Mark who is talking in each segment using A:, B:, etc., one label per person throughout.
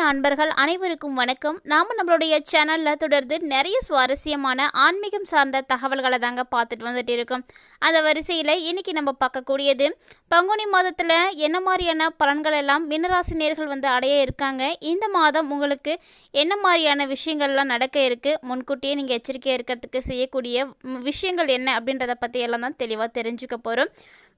A: ஆன்மீக அன்பர்கள் அனைவருக்கும் வணக்கம். நாம நம்மளுடைய சேனல்ல தொடர்ந்து நிறைய சுவாரஸ்யமான ஆன்மீகம் சார்ந்த தகவல்களை தாங்க பார்த்துட்டு வந்துட்டு இருக்கோம். அந்த வரிசையில் இன்னைக்கு நம்ம பார்க்கக்கூடியது பங்குனி மாதத்தில் என்ன மாதிரியான பலன்கள் எல்லாம் மீனராசினியர்கள் வந்து அடைய இருக்காங்க? இந்த மாதம் உங்களுக்கு என்ன மாதிரியான விஷயங்கள்லாம் நடக்க இருக்கு? முன்கூட்டியே நீங்கள் எச்சரிக்கையாக இருக்கிறதுக்கு செய்யக்கூடிய விஷயங்கள் என்ன அப்படின்றத பற்றி எல்லாம் தான் தெளிவாக தெரிஞ்சுக்க போகிறோம்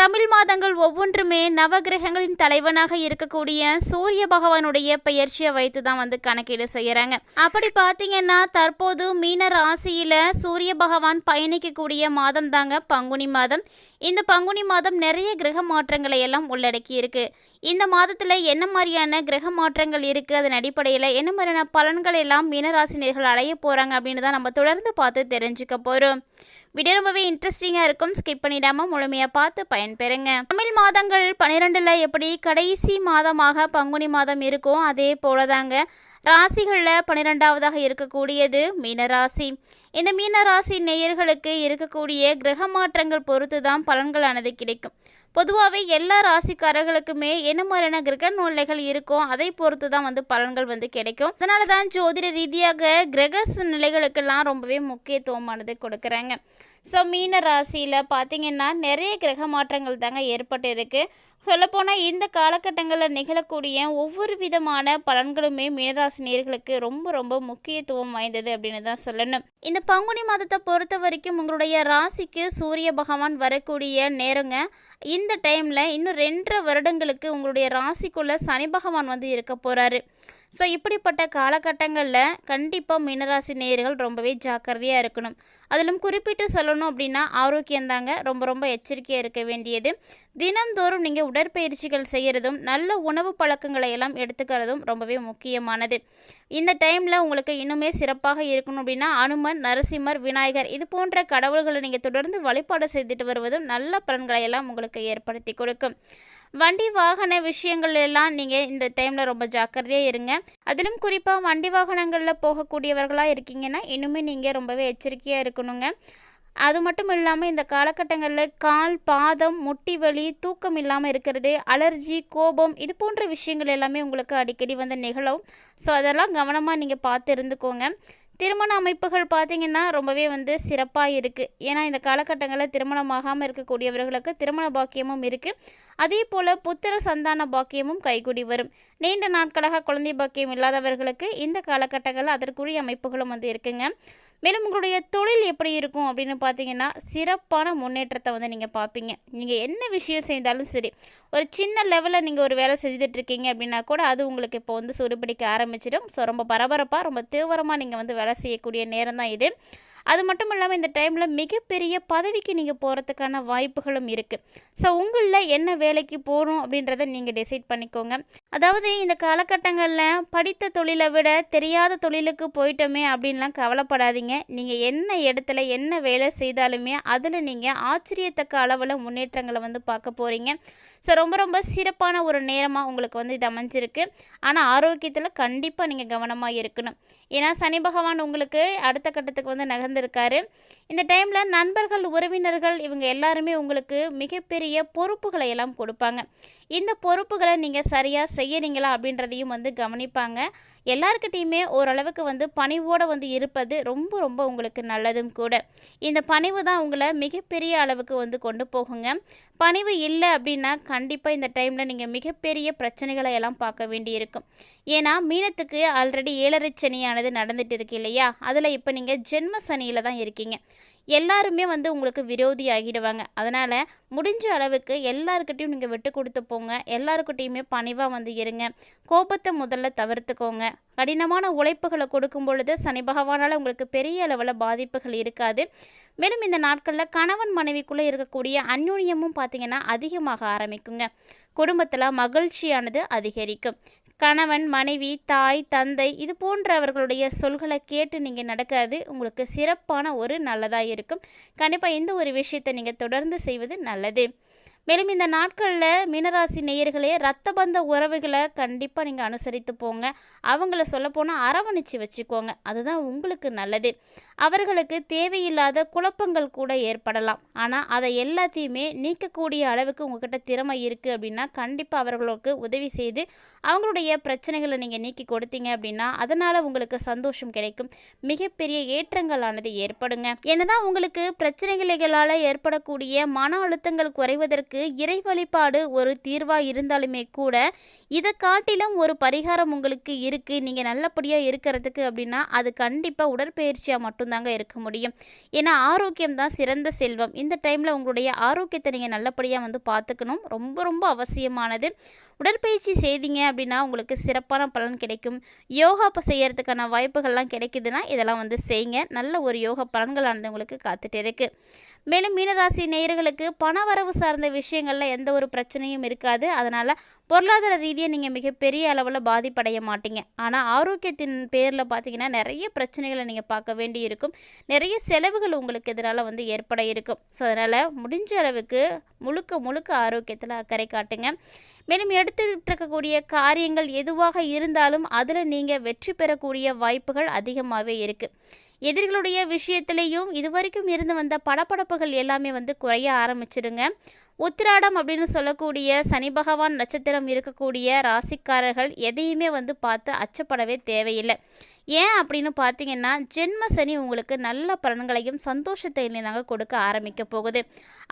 A: தமிழ் மாதங்கள் ஒவ்வொன்றுமே நவகிரகங்களின் தலைவனாக இருக்கக்கூடிய சூரிய பகவானுடைய பெயர்ச்சியை வைத்து தான் வந்து கணக்கீடு செய்யறாங்க. அப்படி பார்த்தீங்கன்னா தற்போது மீன ராசியில சூரிய பகவான் பயணிக்கக்கூடிய மாதம் தாங்க பங்குனி மாதம். இந்த பங்குனி மாதம் நிறைய கிரக மாற்றங்களை எல்லாம் உள்ளடக்கி இருக்கு. இந்த மாதத்துல என்ன மாதிரியான கிரக மாற்றங்கள் இருக்கு? அதன் அடிப்படையில் என்ன மாதிரியான பலன்கள் எல்லாம் மீனராசினியர்கள் அடைய போறாங்க அப்படின்னு தான் நம்ம தொடர்ந்து பார்த்து தெரிஞ்சுக்க போறோம். வீடியோ ரொம்பவே இன்ட்ரெஸ்டிங்காக இருக்கும். ஸ்கிப் பண்ணிடாம முழுமையாக பார்த்து பயன்பெறுங்க. தமிழ் மாதங்கள் பன்னிரெண்டில் எப்படி கடைசி மாதமாக பங்குனி மாதம் இருக்கும் அதே போல தாங்க ராசிகளில் பன்னிரெண்டாவதாக இருக்கக்கூடியது மீனராசி. இந்த மீனராசி நேயர்களுக்கு இருக்கக்கூடிய கிரக மாற்றங்கள் பொறுத்து தான் பலன்களானது கிடைக்கும். பொதுவாகவே எல்லா ராசிக்காரர்களுக்குமே என்ன மாதிரியான கிரக நோய்கள் இருக்கோ அதை பொறுத்து தான் வந்து பலன்கள் வந்து கிடைக்கும். அதனால தான் ஜோதிட ரீதியாக கிரக நிலைகளுக்கெல்லாம் ரொம்பவே முக்கியத்துவமானது கொடுக்குறாங்க. ஸோ மீன ராசியில் பார்த்தீங்கன்னா நிறைய கிரக மாற்றங்கள் தாங்க ஏற்பட்டு இருக்குது சொல்லப்போனால் இந்த காலகட்டங்களில் நிகழக்கூடிய ஒவ்வொரு விதமான பலன்களுமே மீனராசினியர்களுக்கு ரொம்ப ரொம்ப முக்கியத்துவம் வாய்ந்தது அப்படின்னு தான் சொல்லணும். இந்த பங்குனி மாதத்தை பொறுத்த வரைக்கும் உங்களுடைய ராசிக்கு சூரிய பகவான் வரக்கூடிய நேரங்க. இந்த டைமில் இன்னும் ரெண்டரை வருடங்களுக்கு உங்களுடைய ராசிக்குள்ளே சனி பகவான் வந்து இருக்க போகிறாரு ஸோ இப்படிப்பட்ட காலகட்டங்களில் கண்டிப்பாக மீனராசி நேயர்கள் ரொம்பவே ஜாக்கிரதையாக இருக்கணும். அதிலும் குறிப்பிட்டு சொல்லணும் அப்படின்னா ஆரோக்கியம் தாங்க ரொம்ப ரொம்ப எச்சரிக்கையாக இருக்க வேண்டியது. தினம்தோறும் நீங்கள் உடற்பயிற்சிகள் செய்கிறதும் நல்ல உணவு பழக்கங்களை எல்லாம் எடுத்துக்கிறதும் ரொம்பவே முக்கியமானது. இந்த டைமில் உங்களுக்கு இன்னுமே சிறப்பாக இருக்கணும் அப்படின்னா அனுமன் நரசிம்மர் விநாயகர் இது போன்ற கடவுள்களை நீங்கள் தொடர்ந்து வழிபாடு செய்துட்டு வருவதும் நல்ல பலன்களை எல்லாம் உங்களுக்கு ஏற்படுத்தி கொடுக்கும். வண்டி வாகன விஷயங்கள் எல்லாம் நீங்கள் இந்த டைமில் ரொம்ப ஜாக்கிரதையாக இருங்க. அதிலும் குறிப்பாக வண்டி வாகனங்களில் போகக்கூடியவர்களாக இருக்கீங்கன்னா இன்னுமே நீங்கள் ரொம்பவே எச்சரிக்கையாக இருக்கணுங்க. அது மட்டும் இல்லாமல் இந்த காலகட்டங்களில் கால் பாதம் முட்டி வலி தூக்கம் இல்லாமல் இருக்கிறது அலர்ஜி கோபம் இது போன்ற விஷயங்கள் எல்லாமே உங்களுக்கு அடிக்கடி வந்து நிகழும். ஸோ அதெல்லாம் கவனமாக நீங்கள் பார்த்து இருந்துக்கோங்க. திருமண அமைப்புகள் பார்த்திங்கன்னா ரொம்பவே வந்து சிறப்பாக இருக்குது ஏன்னா இந்த காலகட்டங்களில் திருமணமாகாமல் இருக்கக்கூடியவர்களுக்கு திருமண பாக்கியமும் இருக்குது அதே போல் புத்திர சந்தான பாக்கியமும் கைகூடி வரும். நீண்ட நாட்களாக குழந்தை பாக்கியம் இல்லாதவர்களுக்கு இந்த காலகட்டங்களில் அதற்குரிய அமைப்புகளும் வந்து இருக்குங்க. மேலும் உங்களுடைய தொழில் எப்படி இருக்கும் அப்படின்னு பார்த்தீங்கன்னா சிறப்பான முன்னேற்றத்தை வந்து நீங்கள் பார்ப்பீங்க. நீங்கள் என்ன விஷயம் செய்தாலும் சரி ஒரு சின்ன லெவலில் நீங்கள் ஒரு வேலை செஞ்சுட்டு இருக்கீங்க அப்படின்னா கூட அது உங்களுக்கு இப்போ வந்து சுடுபிடிக்க ஆரம்பிச்சிடும். ஸோ ரொம்ப பரபரப்பாக ரொம்ப தீவிரமாக நீங்கள் வந்து வேலை செய்யக்கூடிய நேரம் தான் இது. அது மட்டும் இல்லாமல் இந்த டைமில் மிகப்பெரிய பதவிக்கு நீங்கள் போகிறதுக்கான வாய்ப்புகளும் இருக்குது ஸோ உங்களில் என்ன வேலைக்கு போகணும் அப்படின்றத நீங்கள் டிசைட் பண்ணிக்கோங்க. அதாவது இந்த காலகட்டங்களில் படித்த தொழிலை விட தெரியாத தொழிலுக்கு போயிட்டோமே அப்படின்லாம் கவலைப்படாதீங்க. நீங்கள் என்ன இடத்துல என்ன வேலை செய்தாலுமே அதில் நீங்கள் ஆச்சரியத்தக்க அளவில் முன்னேற்றங்களை வந்து பார்க்க போகிறீங்க ஸோ ரொம்ப ரொம்ப சிறப்பான ஒரு நேரமாக உங்களுக்கு வந்து இது அமைஞ்சிருக்கு. ஆனால் ஆரோக்கியத்தில் கண்டிப்பாக நீங்கள் கவனமாக இருக்கணும். ஏன்னா சனி பகவான் உங்களுக்கு அடுத்த கட்டத்துக்கு வந்து പത്തനംതിട്ടക്കാർ இந்த டைமில் நண்பர்கள் உறவினர்கள் இவங்க எல்லாருமே உங்களுக்கு மிகப்பெரிய பொறுப்புகளை எல்லாம் கொடுப்பாங்க. இந்த பொறுப்புகளை நீங்கள் சரியாக செய்யறீங்களா அப்படின்றதையும் வந்து கவனிப்பாங்க. எல்லாருக்கிட்டேயுமே ஓரளவுக்கு வந்து பணிவோடு வந்து இருப்பது ரொம்ப ரொம்ப உங்களுக்கு நல்லதும் கூட. இந்த பணிவு தான் உங்களை மிகப்பெரிய அளவுக்கு வந்து கொண்டு போகுங்க. பணிவு இல்லை அப்படின்னா கண்டிப்பாக இந்த டைமில் நீங்கள் மிகப்பெரிய பிரச்சனைகளை எல்லாம் பார்க்க வேண்டியிருக்கும். ஏன்னா மீனத்துக்கு ஆல்ரெடி ஏழரை சனியானது நடந்துட்டு இருக்கு இல்லையா? அதில் இப்போ நீங்கள் ஜென்ம சனியில் தான் இருக்கீங்க. எல்லாருமே வந்து உங்களுக்கு விரோதி ஆகிடுவாங்க. அதனால் முடிஞ்ச அளவுக்கு எல்லாருக்கிட்டையும் நீங்கள் விட்டு கொடுத்து போங்க. எல்லாருக்கிட்டையுமே பணிவாக வந்து இருங்க. கோபத்தை முதல்ல தவிர்த்துக்கோங்க. கடினமான உழைப்புகளை கொடுக்கும் பொழுது சனி பகவானால் உங்களுக்கு பெரிய அளவில் பாதிப்புகள் இருக்காது. மேலும் இந்த நாட்களில் கணவன் மனைவிக்குள்ளே இருக்கக்கூடிய அந்யோன்யமும் பார்த்திங்கன்னா அதிகமாக ஆரம்பிக்குங்க. குடும்பத்தில் மகிழ்ச்சியானது அதிகரிக்கும். கணவன் மனைவி தாய் தந்தை இது போன்றவர்களுடைய சொல்களை கேட்டு நீங்கள் நடக்காது உங்களுக்கு சிறப்பான ஒரு நல்லதாக இருக்கும். கண்டிப்பாக இந்த ஒரு விஷயத்தை நீங்கள் தொடர்ந்து செய்வது நல்லது. மேலும் இந்த நாட்களில் மீனராசி நேயர்களே ரத்த பந்த உறவுகளை கண்டிப்பாக நீங்கள் அனுசரித்து போங்க. அவங்கள சொல்லப்போனால் அரவணைச்சு வச்சுக்கோங்க. அதுதான் உங்களுக்கு நல்லது. அவர்களுக்கு தேவையில்லாத குழப்பங்கள் கூட ஏற்படலாம். ஆனால் அதை எல்லாத்தையுமே நீக்கக்கூடிய அளவுக்கு உங்ககிட்ட திறமை இருக்குது அப்படின்னா கண்டிப்பாக அவர்களுக்கு உதவி செய்து அவங்களுடைய பிரச்சனைகளை நீங்கள் நீக்கி கொடுத்தீங்க அப்படின்னா அதனால் உங்களுக்கு சந்தோஷம் கிடைக்கும். மிகப்பெரிய ஏற்றங்களானது ஏற்படுங்க. என்னதான் உங்களுக்கு பிரச்சனைகளால் ஏற்படக்கூடிய மன அழுத்தங்கள் குறைவதற்கு இறை வழிபாடு ஒரு தீர்வாக இருந்தாலுமே கூட இதை காட்டிலும் ஒரு பரிகாரம் உங்களுக்கு இருக்குது நீங்கள் நல்லபடியாக இருக்கிறதுக்கு அப்படின்னா அது கண்டிப்பாக உடற்பயிற்சியாக மட்டும்தாங்க இருக்க முடியும். ஏன்னா ஆரோக்கியம் தான் சிறந்த செல்வம். இந்த டைமில் உங்களுடைய ஆரோக்கியத்தை நீங்கள் நல்லபடியாக வந்து பார்த்துக்கணும் ரொம்ப ரொம்ப அவசியமானது. உடற்பயிற்சி செய்தீங்க அப்படின்னா உங்களுக்கு சிறப்பான பலன் கிடைக்கும். யோகா இப்போ செய்யறதுக்கான வாய்ப்புகள்லாம் கிடைக்குதுன்னா இதெல்லாம் வந்து செய்யுங்க. நல்ல ஒரு யோகா பலன்களானது உங்களுக்கு காத்துட்டு இருக்கு. மேலும் மீனராசி நேயர்களுக்கு பணவரவு சார்ந்த விஷயம் விஷயங்களில் எந்த ஒரு பிரச்சனையும் இருக்காது. அதனால் பொருளாதார ரீதியாக நீங்கள் மிகப்பெரிய அளவில் பாதிப்படைய மாட்டீங்க. ஆனால் ஆரோக்கியத்தின் பேரில் பார்த்தீங்கன்னா நிறைய பிரச்சனைகளை நீங்கள் பார்க்க வேண்டி இருக்கும். நிறைய செலவுகள் உங்களுக்கு இதனால் வந்து ஏற்பட இருக்கும். ஸோ அதனால் முடிஞ்ச அளவுக்கு முழுக்க முழுக்க ஆரோக்கியத்தில் அக்கறை காட்டுங்க. மேலும் எடுத்துக்கிட்டு இருக்கக்கூடிய காரியங்கள் எதுவாக இருந்தாலும் அதில் நீங்கள் வெற்றி பெறக்கூடிய வாய்ப்புகள் அதிகமாகவே இருக்குது எதிரிகளுடைய விஷயத்திலையும் இதுவரைக்கும் இருந்து வந்த படப்படப்புகள் எல்லாமே வந்து குறைய ஆரம்பிச்சிடுங்க. உத்திராடம் அப்படின்னு சொல்லக்கூடிய சனி பகவான் நட்சத்திரம் இருக்கக்கூடிய ராசிக்காரர்கள் எதையுமே வந்து பார்த்து அச்சப்படவே தேவையில்லை. ஏன் அப்படின்னு பார்த்தீங்கன்னா ஜென்ம சனி உங்களுக்கு நல்ல பலன்களையும் சந்தோஷத்தையும் தாங்க கொடுக்க ஆரம்பிக்க போகுது.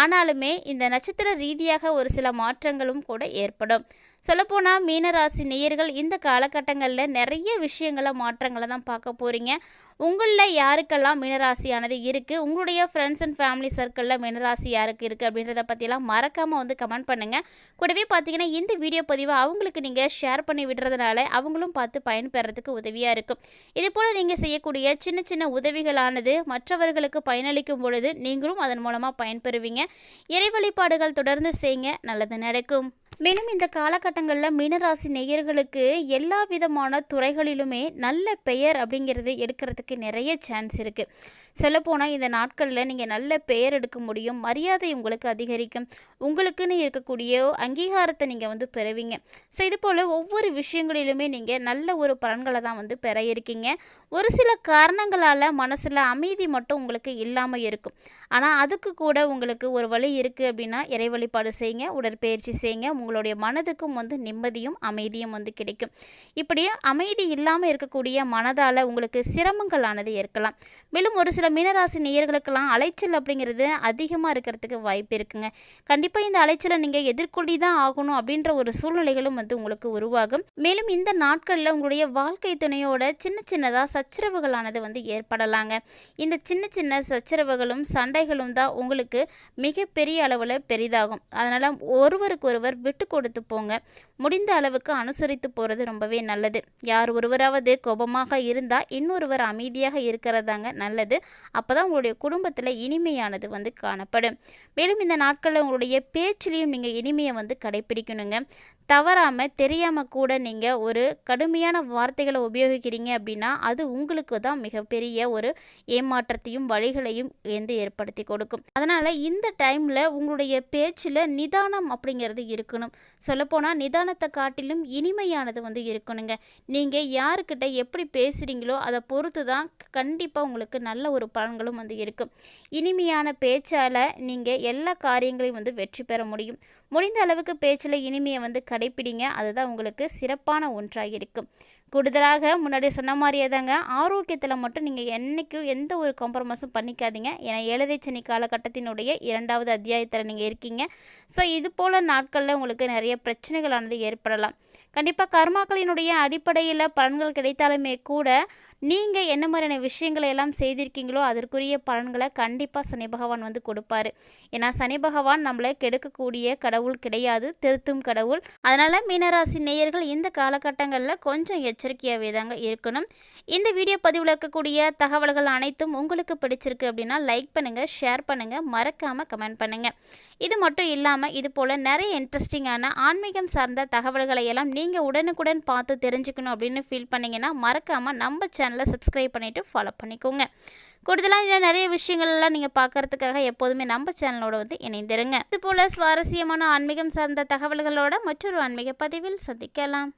A: ஆனாலுமே இந்த நட்சத்திர ரீதியாக ஒரு சில மாற்றங்களும் கூட ஏற்படும். சொல்லப்போனால் மீனராசி நேயர்கள் இந்த காலகட்டங்களில் நிறைய விஷயங்களை மாற்றங்களை தான் பார்க்க போகிறீங்க உங்களில் யாருக்கெல்லாம் மீனராசியானது இருக்குது உங்களுடைய ஃப்ரெண்ட்ஸ் அண்ட் ஃபேமிலி சர்க்கிளில் மீனராசி யாருக்கு இருக்குது அப்படின்றத பற்றிலாம் மறக்காமல் வந்து கமெண்ட் பண்ணுங்கள் கூடவே பார்த்தீங்கன்னா இந்த வீடியோ பதிவை அவங்களுக்கு நீங்கள் ஷேர் பண்ணி விடுறதுனால அவங்களும் பார்த்து பயன்பெறதுக்கு உதவியாக இருக்கும். இதுபோல் நீங்கள் செய்யக்கூடிய சின்ன சின்ன உதவிகளானது மற்றவர்களுக்கு பயனளிக்கும் பொழுது நீங்களும் அதன் மூலமாக பயன்பெறுவீங்க. இறை வழிபாடுகள் தொடர்ந்து செய்யுங்க நல்லது நடக்கும். மேலும் இந்த காலகட்டங்களில் மீனராசி நேயர்களுக்கு எல்லா விதமான துறைகளிலுமே நல்ல பெயர் அப்படிங்கிறது எடுக்கிறதுக்கு நிறைய சான்ஸ் இருக்குது சொல்லப்போனால் இந்த நாட்களில் நீங்கள் நல்ல பெயர் எடுக்க முடியும் மரியாதை உங்களுக்கு அதிகரிக்கும் உங்களுக்குன்னு இருக்கக்கூடிய அங்கீகாரத்தை நீங்கள் வந்து பெறுவீங்க. ஸோ இது போல் ஒவ்வொரு விஷயங்களிலுமே நீங்கள் நல்ல ஒரு பலன்களை தான் வந்து பெற இருக்கீங்க. ஒரு சில காரணங்களால் மனசில் அமைதி மட்டும் உங்களுக்கு இல்லாமல் இருக்கும். ஆனால் அதுக்கு கூட உங்களுக்கு ஒரு வழி இருக்குது அப்படின்னா இறை வழிபாடு செய்யுங்க உடற்பயிற்சி செய்யுங்க உங்களுடைய மனதுக்கும் வந்து நிம்மதியும் அமைதியும் வந்து கிடைக்கும். இப்படி அமைதி இல்லாமல் இருக்கக்கூடிய மனதால் உங்களுக்கு சிரமங்களானது ஏற்கலாம் மேலும் ஒரு சில மீனராசி நேயர்களுக்கெல்லாம் அலைச்சல் அப்படிங்கிறது அதிகமாக இருக்கிறதுக்கு வாய்ப்பு இருக்குங்க. கண்டிப்பாக இந்த அலைச்சலை நீங்கள் எதிர்கொள்ளி தான் ஆகணும் அப்படின்ற ஒரு சூழ்நிலைகளும் வந்து உங்களுக்கு உருவாகும். மேலும் இந்த நாட்களில் உங்களுடைய வாழ்க்கை துணையோட சின்ன சின்னதாக சச்சரவுகளானது வந்து ஏற்படலாங்க. இந்த சின்ன சின்ன சச்சரவுகளும் சண்டைகளும் தான் உங்களுக்கு மிகப்பெரிய அளவில் பெரிதாகும். அதனால் ஒருவருக்கு ஒருவர் விட்டு கொடுத்து போங்க. முடிந்த அளவுக்கு அனுசரித்து போகிறது ரொம்பவே நல்லது. யார் ஒருவராவது கோபமாக இருந்தால் இன்னொருவர் அமைதியாக இருக்கிறதாங்க நல்லது. அப்போ தான் உங்களுடைய குடும்பத்தில் இனிமையானது வந்து காணப்படும். மேலும் இந்த நாட்களில் உங்களுடைய பேச்சிலையும் நீங்கள் இனிமையை வந்து கடைப்பிடிக்கணுங்க தவறாமல் தெரியாமல் கூட நீங்கள் ஒரு கடுமையான வார்த்தைகளை உபயோகிக்கிறீங்க அப்படின்னா அது உங்களுக்கு தான் மிகப்பெரிய ஒரு ஏமாற்றத்தையும் வழிகளையும் வந்து ஏற்படுத்தி கொடுக்கும். அதனால் இந்த டைமில் உங்களுடைய பேச்சில் நிதானம் அப்படிங்கிறது இருக்கணும். சொல்லப்போனால் நிதானத்தை காட்டிலும் இனிமையானது வந்து இருக்கணுங்க. நீங்கள் யாருக்கிட்ட எப்படி பேசுகிறீங்களோ அதை பொறுத்து தான் கண்டிப்பாக உங்களுக்கு நல்ல ஒரு பலன்களும் வந்து இருக்கும். இனிமையான பேச்சால் நீங்கள் எல்லா காரியங்களையும் வந்து வெற்றி பெற முடியும். முடிந்த அளவுக்கு பேச்சில் இனிமையை வந்து கடைப்பிடிங்க. அதுதான் உங்களுக்கு சிறப்பான ஒன்றாக இருக்கும். கூடுதலாக முன்னாடி சொன்ன மாதிரியே தாங்க ஆரோக்கியத்தில் மட்டும் நீங்கள் என்றைக்கும் எந்த ஒரு காம்ப்ரமைஸும் பண்ணிக்காதீங்க. ஏன்னா ஏழரை சனி காலகட்டத்தினுடைய இரண்டாவது அத்தியாயத்தில் நீங்கள் இருக்கீங்க. ஸோ இது போல் நாட்களில் உங்களுக்கு நிறைய பிரச்சனைகளானது ஏற்படலாம். கண்டிப்பாக கர்மாக்களினுடைய அடிப்படையில் பலன்கள் கிடைத்தாலுமே கூட நீங்கள் என்ன மாதிரியான விஷயங்களை எல்லாம் செய்திருக்கீங்களோ அதற்குரிய பலன்களை கண்டிப்பாக சனி பகவான் வந்து கொடுப்பாரு. ஏன்னா சனி பகவான் நம்மளை கெடுக்கக்கூடிய கடவுள் கிடையாது திருத்தும் கடவுள். அதனால் மீனராசி நேயர்கள் இந்த காலகட்டங்களில் கொஞ்சம் எச்சரிக்கையாக இருக்கணும். இந்த வீடியோ பதிவில் இருக்கக்கூடிய தகவல்கள் அனைத்தும் உங்களுக்கு பிடிச்சிருக்கு அப்படின்னா லைக் பண்ணுங்கள் ஷேர் பண்ணுங்கள் மறக்காமல் கமெண்ட் பண்ணுங்கள் இது மட்டும் இல்லாமல் இது போல் நிறைய இன்ட்ரெஸ்டிங்கான ஆன்மீகம் சார்ந்த தகவல்களை எல்லாம் நீங்கள் உடனுக்குடன் பார்த்து தெரிஞ்சுக்கணும் அப்படின்னு ஃபீல் பண்ணிங்கன்னா மறக்காமல் நம்ம சேனலை சப்ஸ்கிரைப் பண்ணிவிட்டு ஃபாலோ பண்ணிக்கோங்க. கூடுதலாக இன்னும் நிறைய விஷயங்கள் எல்லாம் நீங்கள் பார்க்கறதுக்காக எப்போதுமே நம்ம சேனலோட வந்து இணைந்திருங்க. இது போல் சுவாரஸ்யமான ஆன்மீகம் சார்ந்த தகவல்களோட மற்றொரு ஆன்மீக பதிவில் சந்திக்கலாம்.